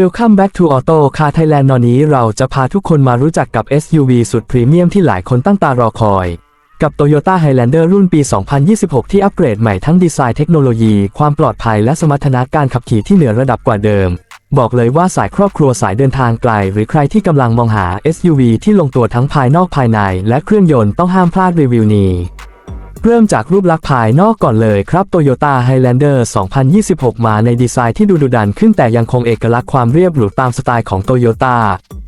Welcome back to Auto Car Thailand ตอนนี้เราจะพาทุกคนมารู้จักกับ SUV สุดพรีเมียมที่หลายคนตั้งตารอคอย กับ Toyota Highlander รุ่นปี 2026 ที่อัปเกรดใหม่ทั้งดีไซน์เทคโนโลยี ความปลอดภัยและสมรรถนะการขับขี่ที่เหนือระดับกว่าเดิม บอกเลยว่าสายครอบครัวสายเดินทางไกล หรือใครที่กำลังมองหา SUV ที่ลงตัวทั้งภายนอกภายใน และเครื่องยนต์ต้องห้ามพลาดรีวิวนี้ เริ่มจากรูปลักษณ์ภายนอกก่อนเลยครับ Toyota Highlander 2026 มาในดีไซน์ที่ดูดุดันขึ้นแต่ยังคงเอกลักษณ์ความเรียบหรูตามสไตล์ของ Toyota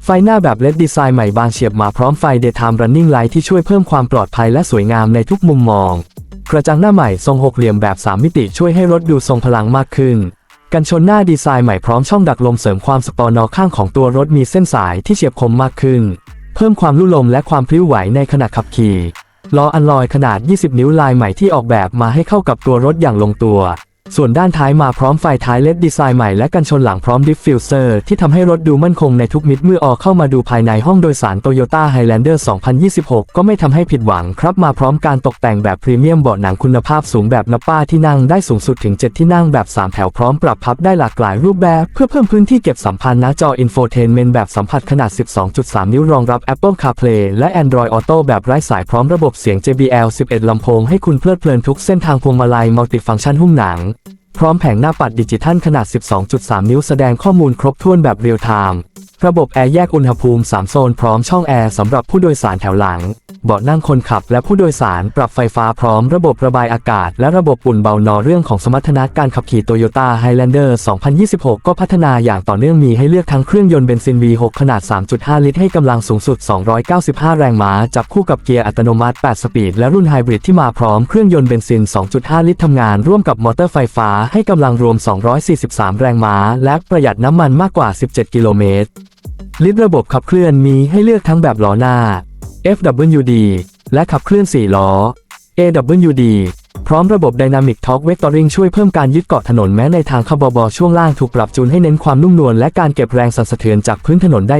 ไฟหน้าแบบเลดดีไซน์ใหม่บางเฉียบมาพร้อมไฟ Daytime Running Light ที่ช่วยเพิ่มความปลอดภัยและสวยงามในทุกมุมมอง กระจังหน้าใหม่ทรงหกเหลี่ยมแบบ 3 มิติช่วยให้รถดูทรงพลังมากขึ้น กันชนหน้าดีไซน์ใหม่พร้อมช่องดักลมเสริมความสปอร์นอข้างของตัวรถมีเส้นสายที่เฉียบคมมากขึ้น เพิ่มความลู่ลมและความพลิ้วไหวในขณะขับขี่ ล้ออันลอยขนาด 20 นิ้วลายใหม่ที่ออกแบบมาให้เข้ากับตัวรถอย่างลงตัว ส่วนด้านท้ายมาพร้อมไฟท้ายเลดดีไซน์ใหม่และกันชนหลังพร้อมดิฟฟิวเซอร์ที่ทำให้รถดูมั่นคงในทุกมิติเมื่อออกเข้ามาดูภายในห้องโดยสาร Toyota Highlander 2026 ก็ไม่ทำให้ผิดหวังครับมาพร้อมการตกแต่งแบบพรีเมียมเบาะหนังคุณภาพสูงแบบนับป้าที่นั่งได้สูงสุดถึง 7 ที่นั่งแบบ 3 แถวพร้อมปรับพับได้หลากหลายรูปแบบเพื่อเพิ่มพื้นที่เก็บสัมพันธ์หน้าจอ Infotainment แบบสัมผัสขนาด 12.3 นิ้วรองรับ Apple CarPlay และ Android Auto แบบไร้สายพร้อมระบบเสียง JBL 11 ลำโพงให้คุณเพลิดเพลินทุกเส้นทางพวงมาลัยมัลติฟังก์ชันหุ้มหนัง พร้อมแผงหน้าปัดดิจิทัลขนาด 12.3 นิ้วแสดงข้อมูลครบถ้วนแบบเรียลไทม์ ระบบแอร์แยกอุณหภูมิ 3 โซนพร้อมช่องแอร์สำหรับผู้โดยสารแถวหลัง เบาะนั่งคนขับและผู้โดยสารปรับไฟฟ้าพร้อมระบบระบายอากาศ และระบบปุ่นเบานอเรื่องของสมรรถนะการขับขี่ Toyota Highlander 2026 ก็พัฒนาอย่างต่อเนื่องมีให้เลือกทั้งเครื่องยนต์เบนซิน V6 ขนาด 3.5 ลิตร ให้กำลังสูงสุด 295 แรงม้า จับคู่กับเกียร์อัตโนมัติ 8 สปีด และรุ่นไฮบริดที่มาพร้อมเครื่องยนต์เบนซิน 2.5 ลิตรทำงานร่วมกับมอเตอร์ไฟฟ้าให้กำลังรวม 243 แรงม้า และประหยัดน้ำมันมากกว่า 17 กิโลเมตร ลิตรระบบขับเคลื่อนมีให้เลือกทั้งแบบล้อหน้า FWD และขับเคลื่อน 4 ล้อ AWD พร้อมระบบ Dynamic Torque Vectoring ช่วยเพิ่มการยึดเกาะถนนแม้ในทางขบบช่วงล่างถูกปรับจูนให้เน้นความนุ่มนวลและการเก็บแรงสั่นสะเทือนจากพื้นถนนได้